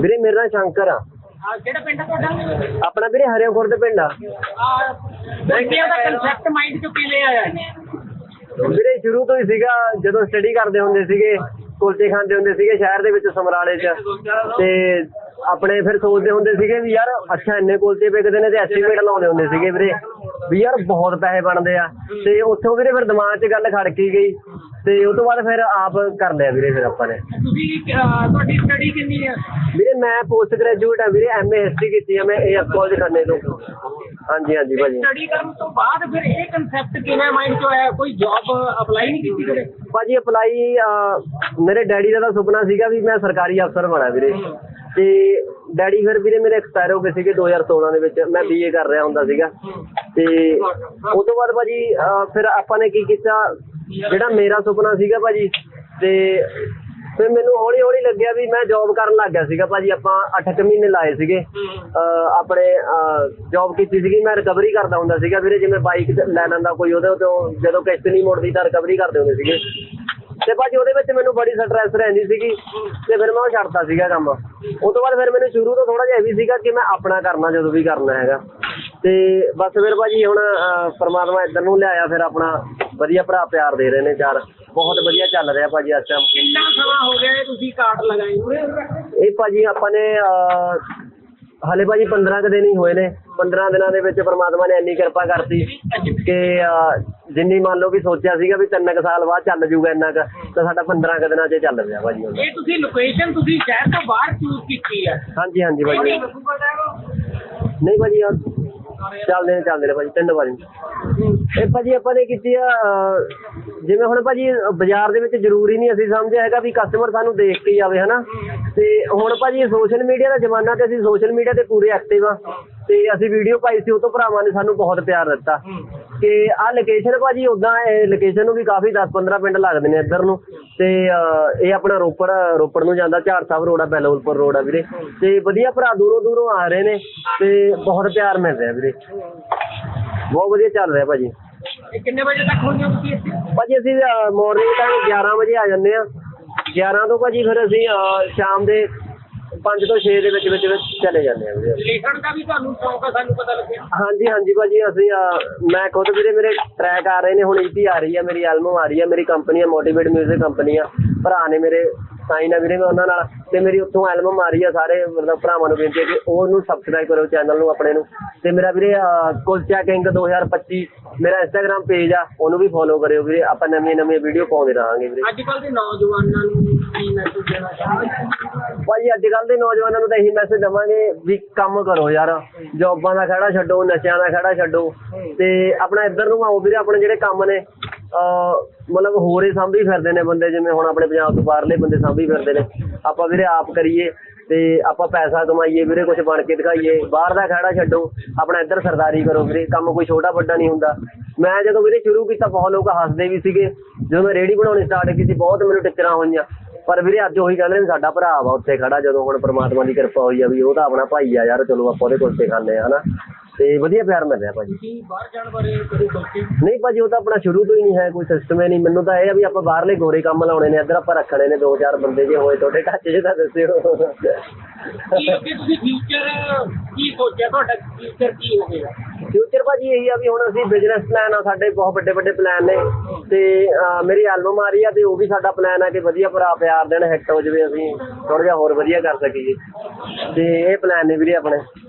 ਵੀਰੇ ਮੇਰਾ ਨਾਂ ਸ਼ੰਕਰ ਆ। ਆ ਕਿਹੜਾ ਪਿੰਡ ਆ ਤੁਹਾਡਾ? ਆਪਣਾ ਵੀਰੇ ਹਰਿਆ ਖੁਰਦ ਪਿੰਡ ਆ। ਆ ਬੈਂਕਿਆਂ ਦਾ ਕਨਸੈਪਟ ਮਾਈਂਡ ਚ ਕਿਵੇਂ ਆਇਆ ਵੀਰੇ ਸ਼ੁਰੂ ਤੋਂ ਹੀ ਸੀਗਾ ਜਦੋਂ ਸਟੱਡੀ ਕਰਦੇ ਹੁੰਦੇ ਸੀਗੇ ਕੁਲਚੇ ਖਾਂਦੇ ਹੁੰਦੇ ਸੀਗੇ ਸ਼ਹਿਰ ਦੇ ਵਿੱਚ ਸਮਰਾਲੇ 'ਚ। ਤੇ ਆਪਣੇ ਫਿਰ ਸੋਚਦੇ ਹੁੰਦੇ ਸੀਗੇ ਵੀ ਯਾਰ ਅੱਛਾ ਇੰਨੇ ਕੁਲਚੇ ਵਿਕਦੇ ਨੇ ਤੇ ਐਸਟੀਮੇਟ ਲਾਉਂਦੇ ਹੁੰਦੇ ਸੀਗੇ ਵੀਰੇ। ਵੀ ਯਾਰ ਬਹੁਤ ਪੈਸੇ ਬਣਦੇ ਆ। ਤੇ ਉੱਥੋਂ ਵੀਰੇ ਫਿਰ ਦਿਮਾਗ 'ਚ ਗੱਲ ਖੜਕੀ ਗਈ। ਤੇ ਉਸ ਤੋਂ ਬਾਅਦ ਫਿਰ ਆਪ ਕਰ ਲਿਆ ਵੀਰੇ ਫਿਰ ਆਪਾਂ ਨੇ। ਤੁਸੀਂ ਅਹ, ਤੁਹਾਡੀ ਸਟੱਡੀ ਕਿੰਨੀ ਹੈ ਵੀਰੇ ਮੈਂ ਪੋਸਟ ਗ੍ਰੈਜੂਏਟ ਆ ਵੀਰੇ ਐਮਏ ਹਿਸਟਰੀ ਕੀਤੀ ਆ ਮੈਂ ਏਐਸ ਕਾਲਜ ਖੰਨੇ ਤੋਂ। ਹਾਂਜੀ ਹਾਂਜੀ ਭਾਜੀ। ਸਟੱਡੀ ਕਰਨ ਤੋਂ ਬਾਅਦ ਫਿਰ ਇਹ ਕਨਸੈਪਟ ਕਿਵੇਂ ਮਾਈਂਡ ਚ ਆਇਆ? ਕੋਈ ਜੌਬ ਅਪਲਾਈ ਨਹੀਂ ਕੀਤੀ ਕਦੇ? ਭਾਜੀ ਅਪਲਾਈ ਮੇਰੇ ਡੈਡੀ ਦਾ ਤਾਂ ਸੁਪਨਾ ਸੀਗਾ ਵੀ ਮੈਂ ਸਰਕਾਰੀ ਅਫਸਰ ਬਣਾ ਵੀਰੇ। ਤੇ ਡੈਡੀ ਫਿਰ ਵੀਰੇ ਮੇਰੇ ਐਕਸਪਾਇਰ ਹੋ ਗਏ ਸੀਗੇ 2016 ਦੇ ਵਿੱਚ ਮੈਂ ਬੀਏ ਕਰ ਰਿਹਾ ਹੁੰਦਾ ਸੀਗਾ। ਤੇ ਉਸ ਤੋਂ ਬਾਅਦ ਭਾਜੀ ਅਹ, ਫਿਰ ਆਪਾਂ ਨੇ ਕੀ ਕੀਤਾ? ਜਿਹੜਾ ਮੇਰਾ ਸੁਪਨਾ ਸੀਗਾ ਭਾਜੀ ਤੇ ਫਿਰ ਮੈਨੂੰ ਹੌਲੀ ਹੌਲੀ ਲੱਗਿਆ ਵੀ ਮੈਂ ਜੌਬ ਕਰਨ ਲੱਗ ਗਿਆ ਸੀਗਾ ਭਾਜੀ। ਆਪਾਂ 8 ਮਹੀਨੇ ਲਾਏ ਸੀਗੇ। ਅਹ, ਆਪਣੇ ਜੌਬ ਕੀਤੀ ਸੀਗੀ। ਮੈਂ ਰਿਕਵਰੀ ਕਰਦਾ ਹੁੰਦਾ ਸੀਗਾ ਵੀਰੇ। ਜਿਵੇਂ ਬਾਈਕ ਲੈ ਲੈਂਦਾ ਕੋਈ ਉਹਦੇ ਤੋਂ ਜਦੋਂ ਕਿਸ਼ਤ ਨਹੀਂ ਮੁੜਦੀ ਤਾਂ ਰਿਕਵਰੀ ਕਰਦੇ ਹੁੰਦੇ ਸੀਗੇ। ਤੇ ਭਾਜੀ ਉਹਦੇ ਵਿੱਚ ਮੈਨੂੰ ਬੜੀ ਸਟ੍ਰੈਸ ਰਹਿੰਦੀ ਸੀਗੀ ਤੇ ਫਿਰ ਮੈਂ ਉਹ ਛੱਡਤਾ ਸੀਗਾ ਕੰਮ। ਉਸ ਤੋਂ ਬਾਅਦ ਫਿਰ ਮੈਨੂੰ ਸ਼ੁਰੂ ਤੋਂ ਥੋੜਾ ਜਿਹਾ ਇਹ ਵੀ ਸੀਗਾ ਕਿ ਮੈਂ ਆਪਣਾ ਕਰਨਾ ਜਦੋਂ ਵੀ ਕਰਨਾ ਹੈਗਾ। ਤੇ ਬਸ ਫਿਰ ਭਾਜੀ ਹੁਣ ਪ੍ਰਮਾਤਮਾ ਇੱਧਰ ਨੂੰ ਲਿਆਇਆ ਫਿਰ ਆਪਣਾ ਵਧੀਆ ਭਰਾ ਪਿਆਰ ਦੇ ਰਹੇ ਨੇ ਚਾਰ। ਬਹੁਤ ਵਧੀਆ ਚੱਲ ਰਿਹਾ ਭਾਜੀ ਇਸ ਟਾਈਮ ਕਿੰਨਾ ਸਮਾਂ ਹੋ ਗਿਆ ਇਹ ਤੁਸੀਂ ਕਾਰਡ ਲਗਾਏ ਇਹ ਭਾਜੀ ਆਪਾਂ ਨੇ ਹਲੇ ਭਾਜੀ 15 ਕੁ ਦਿਨ ਹੀ ਹੋਏ ਨੇ 15 ਦਿਨਾਂ ਦੇ ਵਿੱਚ ਪ੍ਰਮਾਤਮਾ ਨੇ ਇੰਨੀ ਕਿਰਪਾ ਕਰਤੀ ਕਿ ਅਹ, ਜਿੰਨੀ ਮੰਨ ਲਓ ਵੀ ਸੋਚਿਆ ਸੀਗਾ ਵੀ ਤਿੰਨ ਕੁ ਸਾਲ ਬਾਅਦ ਚੱਲ ਜੂਗਾ ਇੰਨਾ ਕੁ ਤਾਂ ਸਾਡਾ 15 ਕੁ ਦਿਨਾਂ 'ਚ ਚੱਲ ਰਿਹਾ ਭਾਜੀ ਹੁਣ। ਇਹ ਤੁਸੀਂ ਲੋਕੇਸ਼ਨ ਤੁਸੀਂ ਸ਼ਹਿਰ ਤੋਂ ਬਾਹਰ ਚੂਜ਼ ਕੀਤੀ ਹੈ ਹਾਂਜੀ ਹਾਂਜੀ ਭਾਜੀ। ਨਹੀਂ ਭਾਜੀ ਯਾਰ ਚੱਲਦੇ ਨੇ ਚੱਲਦੇ ਨੇ ਭਾਜੀ ਤਿੰਨ ਵਾਰੀ ਇਹ ਭਾਜੀ ਆਪਾਂ ਨੇ ਕੀਤੀ ਆ ਅਹ, ਜਿਵੇਂ ਹੁਣ ਭਾਜੀ ਬਾਜ਼ਾਰ ਦੇ ਵਿੱਚ ਜ਼ਰੂਰੀ ਨਹੀਂ ਅਸੀਂ ਸਮਝਿਆ ਹੈਗਾ ਵੀ ਕਸਟਮਰ ਸਾਨੂੰ ਦੇਖ ਕੇ ਹੀ ਆਵੇ ਹਨਾ। ਤੇ ਹੁਣ ਭਾਜੀ ਸੋਸ਼ਲ ਮੀਡੀਆ ਦਾ ਜ਼ਮਾਨਾ ਤੇ ਅਸੀਂ ਸੋਸ਼ਲ ਮੀਡੀਆ ਤੇ ਪੂਰੇ ਐਕਟਿਵ ਆ। ਤੇ ਅਸੀਂ ਵੀਡੀਓ ਪਾਈ ਸੀ ਉਹ ਤੋਂ ਭਰਾਵਾਂ ਨੇ ਸਾਨੂੰ ਬਹੁਤ ਪਿਆਰ ਦਿੱਤਾ। ਕਿ ਆਹ ਲੋਕੇਸ਼ਨ ਭਾਜੀ ਉਦਾਂ ਇਹ ਲੋਕੇਸ਼ਨ ਨੂੰ ਵੀ ਕਾਫੀ 10-15 ਪਿੰਡ ਲੱਗਦੇ ਨੇ ਇੱਧਰ ਨੂੰ। ਤੇ ਇਹ ਆਪਣਾ ਰੋਪੜ ਰੋਪੜ ਨੂੰ ਜਾਂਦਾ ਝਾੜ ਸਾਹਿਬ ਰੋਡ ਆ ਬੈਲੋਲਪੁਰ ਰੋਡ ਆ ਵੀਰੇ। ਤੇ ਵਧੀਆ ਭਰਾ ਦੂਰੋਂ ਦੂਰੋਂ ਆ ਰਹੇ ਨੇ ਤੇ ਬਹੁਤ ਪਿਆਰ ਮਿਲ ਰਿਹਾ ਵੀਰੇ। ਬਹੁਤ ਵਧੀਆ ਚੱਲ ਰਿਹਾ ਭਾਜੀ। ਇਹ ਕਿੰਨੇ ਵਜੇ ਤੱਕ ਹੁੰਦੇ ਹੋ ਤੁਸੀਂ ਇੱਥੇ? ਭਾਜੀ ਅਸੀਂ ਮਾਰਨਿੰਗ ਟਾਈਮ 11 ਵਜੇ ਆ ਜਾਂਦੇ ਆ 11 ਤੋਂ ਭਾਜੀ ਫਿਰ ਅਸੀਂ ਸ਼ਾਮ ਦੇ 5 ਤੋਂ 6 ਦੇ ਵਿੱਚ ਵਿੱਚ ਵਿੱਚ ਚਲੇ ਜਾਂਦੇ ਆ ਵੀਰੇ। ਲਿਖਣ ਦਾ ਵੀ ਤੁਹਾਨੂੰ ਸ਼ੌਂਕ ਆ ਸਾਨੂੰ ਪਤਾ ਲੱਗਿਆ। ਹਾਂਜੀ ਹਾਂਜੀ ਭਾਜੀ ਅਸੀਂ ਅਹ, ਮੈਂ ਖੁਦ ਵੀਰੇ ਮੇਰੇ ਟਰੈਕ ਆ ਰਹੇ ਨੇ ਹੁਣ ਈਪੀ ਆ ਰਹੀ ਹੈ ਮੇਰੀ ਐਲਬਮ ਆ ਰਹੀ ਹੈ ਮੇਰੀ ਕੰਪਨੀ ਹੈ ਮੋਟੀਵੇਟ 뮤직 ਕੰਪਨੀ ਆ। ਭਰਾ ਨੇ ਮੇਰੇ ਸਾਈਨ ਆ ਵੀਰੇ ਮੈਂ ਉਹਨਾਂ ਨਾਲ ਤੇ ਮੇਰੀ ਉੱਥੋਂ ਐਲਬਮ ਆ ਰਹੀ ਆ ਸਾਰੇ ਮਤਲਬ ਭਰਾਵਾਂ ਨੂੰ ਬੇਨਤੀ ਹੈ ਕਿ ਉਹਨੂੰ ਸਬਸਕ੍ਰਾਈਬ ਕਰੋ ਚੈਨਲ ਨੂੰ ਆਪਣੇ ਨੂੰ। ਤੇ ਮੇਰਾ ਵੀਰੇ ਕੁਲਚਾ ਕਿੰਗ 2025 ਮੇਰਾ ਇੰਸਟਾਗ੍ਰam ਪੇਜ ਆ ਉਹਨੂੰ ਵੀ ਫੋਲੋ ਕਰਿਓ ਵੀਰੇ। ਆਪਾਂ ਨਵੀਆਂ ਨਵੀਆਂ ਵੀਡੀਓ ਪਾਉਂਦੇ ਰਹਾਂਗੇ ਵੀਰੇ। ਅੱਜ ਕੱਲ ਦੇ ਨੌਜਵਾਨਾਂ ਨੂੰ ਕੀ ਮੈਸੇਜ ਦੇਣਾ ਚਾਹੁੰਦੇ ਭਾਜੀ ਅੱਜ ਕੱਲ ਦੇ ਨੌਜਵਾਨਾਂ ਨੂੰ ਤਾਂ ਇਹੀ ਮੈਸੇਜ ਦਵਾਂਗੇ ਵੀ ਕੰਮ ਕਰੋ ਯਾਰ। ਜੌਬਾਂ ਦਾ ਖੜਾ ਛੱਡੋ ਨਸ਼ਿਆਂ ਦਾ ਖੜਾ ਛੱਡੋ। ਤੇ ਆਪਣਾ ਇੱਧਰ ਨੂੰ ਆਓ ਵੀਰੇ ਆਪਣੇ ਜਿਹੜੇ ਕੰਮ ਨੇ। ਮਤਲਬ ਹੋਰੇ ਸਾਂਭੀ ਫਿਰਦੇ ਨੇ ਬੰਦੇ ਜਿਵੇਂ ਹੁਣ ਆਪਣੇ ਪੰਜਾਬ ਤੋਂ ਬਾਹਰਲੇ ਬੰਦੇ ਸਾਂਭੀ ਫਿਰਦੇ ਨੇ। ਆਪਾਂ ਵੀਰੇ ਆਪ ਕਰੀਏ ਤੇ ਆਪਾਂ ਪੈਸਾ ਕਮਾਈਏ ਵੀਰੇ ਕੁਝ ਬਣ ਕੇ ਦਿਖਾਈਏ। ਬਾਹਰ ਦਾ ਖੜਾ ਛੱਡੋ, ਆਪਣਾ ਇੱਧਰ ਸਰਦਾਰੀ ਕਰੋ ਵੀਰੇ, ਕੰਮ ਕੋਈ ਛੋਟਾ ਵੱਡਾ ਨਹੀਂ ਹੁੰਦਾ। ਮੈਂ ਜਦੋਂ ਵੀਰੇ ਸ਼ੁਰੂ ਕੀਤਾ, ਬਹੁਤ ਲੋਕ ਹੱਸਦੇ ਵੀ ਸੀਗੇ। ਜਦੋਂ ਮੈਂ ਰੇੜੀ ਬਣਾਉਣੀ ਸਟਾਰਟ ਕੀਤੀ, ਬਹੁਤ ਮੈਨੂੰ ਟਿੱਚਰਾਂ ਹੋਈਆਂ। ਪਰ ਵੀਰੇ ਅੱਜ ਉਹੀ ਕਹਿੰਦੇ ਨੇ ਸਾਡਾ ਭਰਾ ਵਾ, ਉੱਥੇ ਖੜਾ ਜਦੋਂ ਹੁਣ ਪ੍ਰਮਾਤਮਾ ਦੀ ਕਿਰਪਾ ਹੋਈ ਆ ਵੀ ਉਹ ਤਾਂ ਆਪਣਾ ਭਾਈ ਆ ਯਾਰ, ਚਲੋ ਆਪਾਂ ਉਹਦੇ ਕੋਲ ਤੇ ਖਾਂਦੇ ਆ, ਹਨਾ। ਤੇ ਵਧੀਆ ਪਿਆਰ ਮਿਲ ਰਿਹਾ ਭਾਜੀ। ਤੁਸੀਂ ਬਾਹਰ ਜਾਣ ਬਾਰੇ ਕਦੇ ਸੋਚੇ ਨਹੀਂ ਭਾਜੀ ਉਹ ਤਾਂ ਆਪਣਾ ਸ਼ੁਰੂ ਤੋਂ ਹੀ ਨਹੀਂ ਹੈ ਕੋਈ ਸਿਸਟਮ ਹੀ ਨਹੀਂ। ਮੈਨੂੰ ਤਾਂ ਇਹ ਆ ਵੀ ਆਪਾਂ ਬਾਹਰਲੇ ਗੋਰੇ ਕੰਮ ਲਾਉਣੇ ਨੇ ਇੱਧਰ ਆਪਾਂ ਰੱਖਣੇ ਨੇ ਦੋ ਚਾਰ ਬੰਦੇ ਜੇ ਹੋਏ ਤੁਹਾਡੇ ਟੱਚ 'ਚ ਤਾਂ ਦੱਸਿਓ। ਕੀ ਅੱਗੇ ਤੁਸੀਂ ਫਿਊਚਰ ਕੀ ਸੋਚਿਆ? ਤੁਹਾਡਾ ਫਿਊਚਰ ਕੀ ਹੋਵੇਗਾ ਫਿਊਚਰ ਭਾਜੀ ਇਹੀ ਆ ਵੀ ਹੁਣ ਅਸੀਂ ਬਿਜ਼ਨਸ ਪਲਾਨ ਆ ਸਾਡੇ ਬਹੁਤ ਵੱਡੇ ਵੱਡੇ ਪਲਾਨ ਨੇ। ਤੇ ਅਹ, ਮੇਰੀ ਐਲਬਮ ਆ ਰਹੀ ਆ ਤੇ ਉਹ ਵੀ ਸਾਡਾ ਪਲਾਨ ਆ ਕਿ ਵਧੀਆ ਭਰਾ ਪਿਆਰ ਦੇਣ ਹਿੱਟ ਹੋ ਜਵੇ ਅਸੀਂ ਥੋੜਾ ਜਿਹਾ ਹੋਰ ਵਧੀਆ ਕਰ ਸਕੀਏ। ਤੇ ਇਹ ਪਲਾਨ ਨੇ ਵੀਰੇ ਆਪਣੇ।